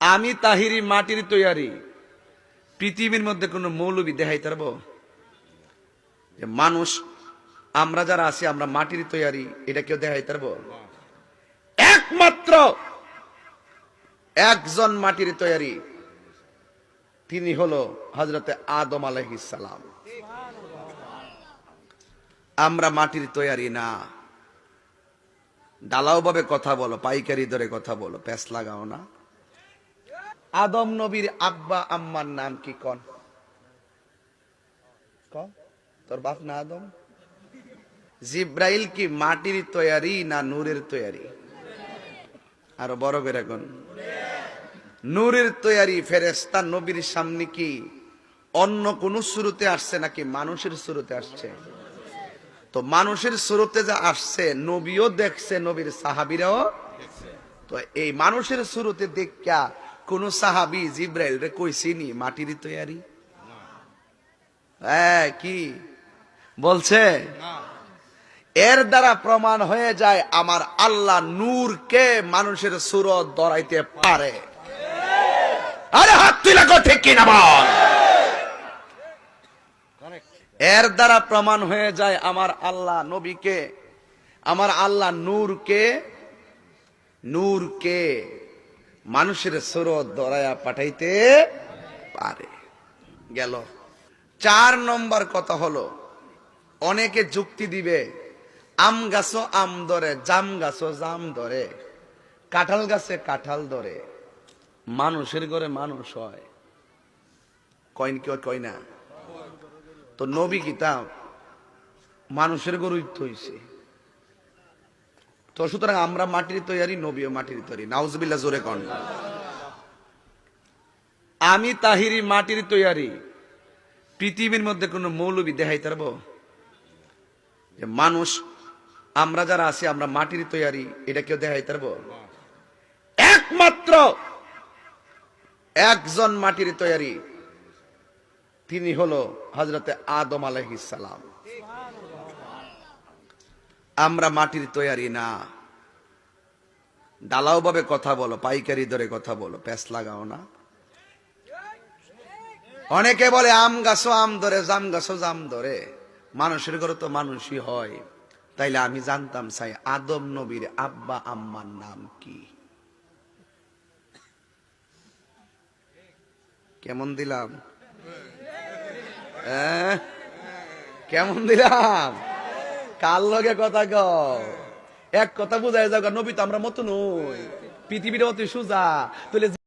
আমি তাহিরি মাটির তৈয়ারি। পৃথিবীর মধ্যে কোনো মৌলবি দেখাই পারব? যে মানুষ, আমরা যারা আছি, আমরা মাটির তৈয়ারি, এটা কেউ দেখাই পারব? একমাত্র একজন মাটির তৈয়ারি, তিনি হলো হজরতে আদম আলহিসাম আমরা মাটির তৈয়ারি না। ডালাও ভাবে কথা বলো, পাইকারি ধরে কথা বলো প্যাস লাগাও না। আদম নবীর আব্বা, আম্মার নাম কি কন? তোর বাপ না আদম? জিব্রাইল কি মাটির তৈয়ারি না নূরের তৈয়ারি? আরও বড় করে কোন। নূরের তৈয়ারি ফেরেস্তা নবীর সামনে কি অন্য কোন শুরুতে আসছে নাকি মানুষের শুরুতে আসছে? তো মানুষের শুরুতে যা আসছে, নবীও দেখছে, নবীর সাহাবিরাও তো এই মানুষের শুরুতে দেখা কোন সাহাবি জিব্রাইল রে কইছিনি মাটির তৈয়ারি? হ্যাঁ কি? বলছে এর দ্বারা প্রমাণ হয়ে যায় আমার আল্লাহ নূরকে মানুষের সুরত ধরাইতে পারে। আরে হাত তুই লাগো ঠিক কিনা বল। এর দ্বারা প্রমাণ হয়ে যায় আমার আল্লাহ নবীকে আমার আল্লাহ নূরকে নূরকে। মানুষের সুরত ধরাইয়া পাঠাইতে পারে। গেল। চার নম্বর কথা হলো, অনেকে যুক্তি দিবে, আম গাছও আম ধরে, জাম গাছও জাম ধরে, কাঁঠাল গাছে কাঁঠাল ধরে, মানুষের ঘরে মানুষ হয়। কইন কেউ কয় না? তো নবী কিতাব মানুষের গরুই হইছে। তো সুতরাং আমরা মাটির তৈয়ারি, নবীও মাটির তৈরি। নাউজবিল্লা জোরে কন। আমি তাহিরি মাটির তৈয়ারি। পৃথিবীর মধ্যে কোনো মৌলবি দেখাই পারব? যে মানুষ, আমরা যারা আছি, আমরা মাটির তৈয়ারি, এটা কেউ দেখাই পারব? একমাত্র একজন মাটির তৈয়ারি, তিনি হলো হজরতে আদম আলহিসাম আমরা মাটির তৈয়ারি না। ডালাও ভাবে কথা বলো, পাইকারি ধরে কথা বলো প্যাস লাগাও না। অনেকে বলে, আম গাছও আম ধরে, জাম গাছও জাম ধরে। মানুষের ঘরে তো মানুষই হয়। তাইলে আমি জানতাম চাই আদম নবীর আব্বা আম্মার নাম কি? কেমন দিলাম? হ্যাঁ? কেমন দিলাম? কার লগে কথা গ এক কথা বুঝাই যাও নবী তো আমরা মতো নই পৃথিবীর অতি সুজা। তাহলে